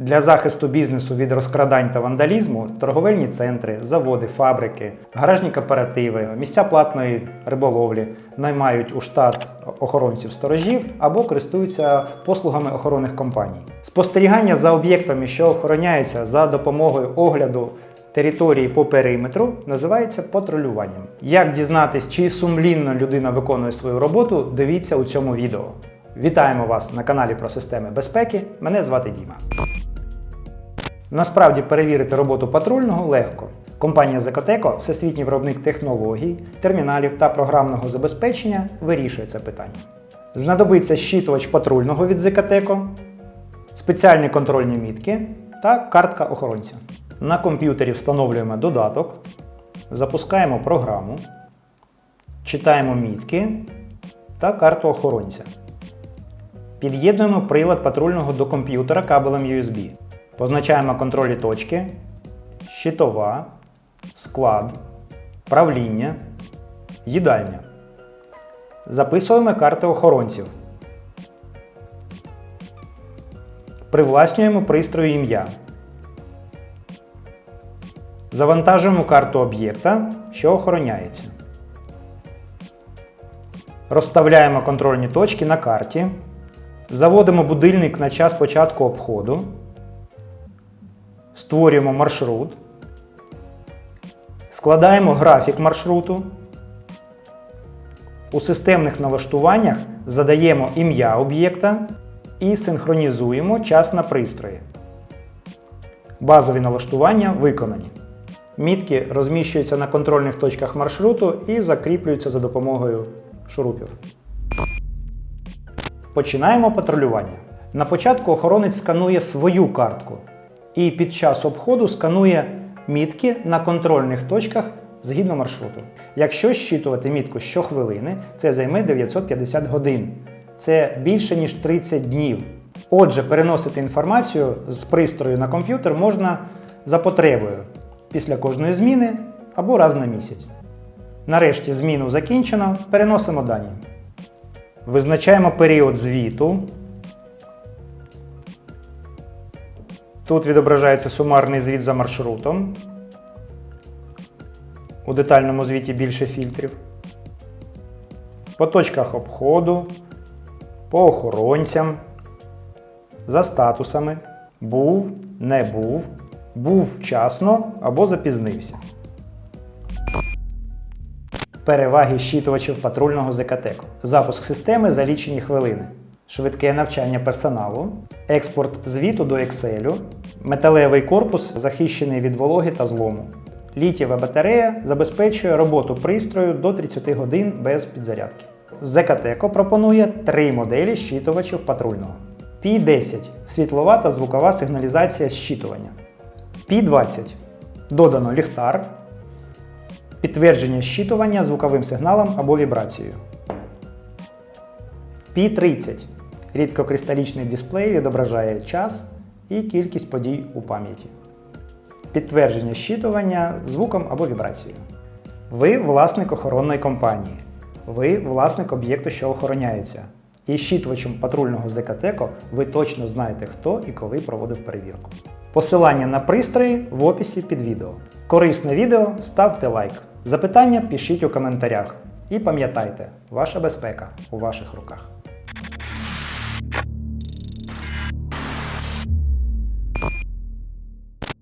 Для захисту бізнесу від розкрадань та вандалізму торговельні центри, заводи, фабрики, гаражні кооперативи, місця платної риболовлі наймають у штат охоронців сторожів або користуються послугами охоронних компаній. Спостерігання за об'єктами, що охороняються за допомогою огляду території по периметру, називається патрулюванням. Як дізнатись, чи сумлінно людина виконує свою роботу, дивіться у цьому відео. Вітаємо вас на каналі про системи безпеки. Мене звати Діма. Насправді перевірити роботу патрульного легко. Компанія Zekoteko, всесвітній виробник технологій, терміналів та програмного забезпечення, вирішує це питання. Знадобиться щитувач патрульного від Zekoteko, спеціальні контрольні мітки та картка охоронця. На комп'ютері встановлюємо додаток, запускаємо програму, читаємо мітки та карту охоронця. Під'єднуємо прилад патрульного до комп'ютера кабелем USB. Позначаємо контролі точки, щитова, склад, правління, їдальня. Записуємо карти охоронців. Привласнюємо пристрою ім'я. Завантажуємо карту об'єкта, що охороняється. Розставляємо контрольні точки на карті. Заводимо будильник на час початку обходу. Створюємо маршрут. Складаємо графік маршруту. У системних налаштуваннях задаємо ім'я об'єкта і синхронізуємо час на пристрої. Базові налаштування виконані. Мітки розміщуються на контрольних точках маршруту і закріплюються за допомогою шурупів. Починаємо патрулювання. На початку охоронець сканує свою картку і під час обходу сканує мітки на контрольних точках згідно маршруту. Якщо щитувати мітку щохвилини, це займе 950 годин. Це більше ніж 30 днів. Отже, переносити інформацію з пристрою на комп'ютер можна за потребою після кожної зміни або раз на місяць. Нарешті зміну закінчено, переносимо дані. Визначаємо період звіту. Тут відображається сумарний звіт за маршрутом. У детальному звіті більше фільтрів. По точках обходу, по охоронцям, за статусами. Був, не був, був вчасно або запізнився. Переваги щитувачів патрульного ЗКТЕКу. Запуск системи за лічені хвилини. Швидке навчання персоналу, експорт звіту до Excel, металевий корпус захищений від вологи та злому. Літєва батарея забезпечує роботу пристрою до 30 годин без підзарядки. Zekateko пропонує три моделі щитувачів патрульного. P10 світлова та звукова сигналізація щитування. P20 додано ліхтар, підтвердження щитування звуковим сигналом або вібрацією. P30 рідкокристалічний дисплей відображає час і кількість подій у пам'яті. Підтвердження щитування звуком або вібрацією. Ви власник охоронної компанії. Ви власник об'єкту, що охороняється. І щитувачем патрульного ЗКТЕКО ви точно знаєте, хто і коли проводив перевірку. Посилання на пристрої в описі під відео. Корисне відео ставте лайк. Запитання пишіть у коментарях. І пам'ятайте, ваша безпека у ваших руках.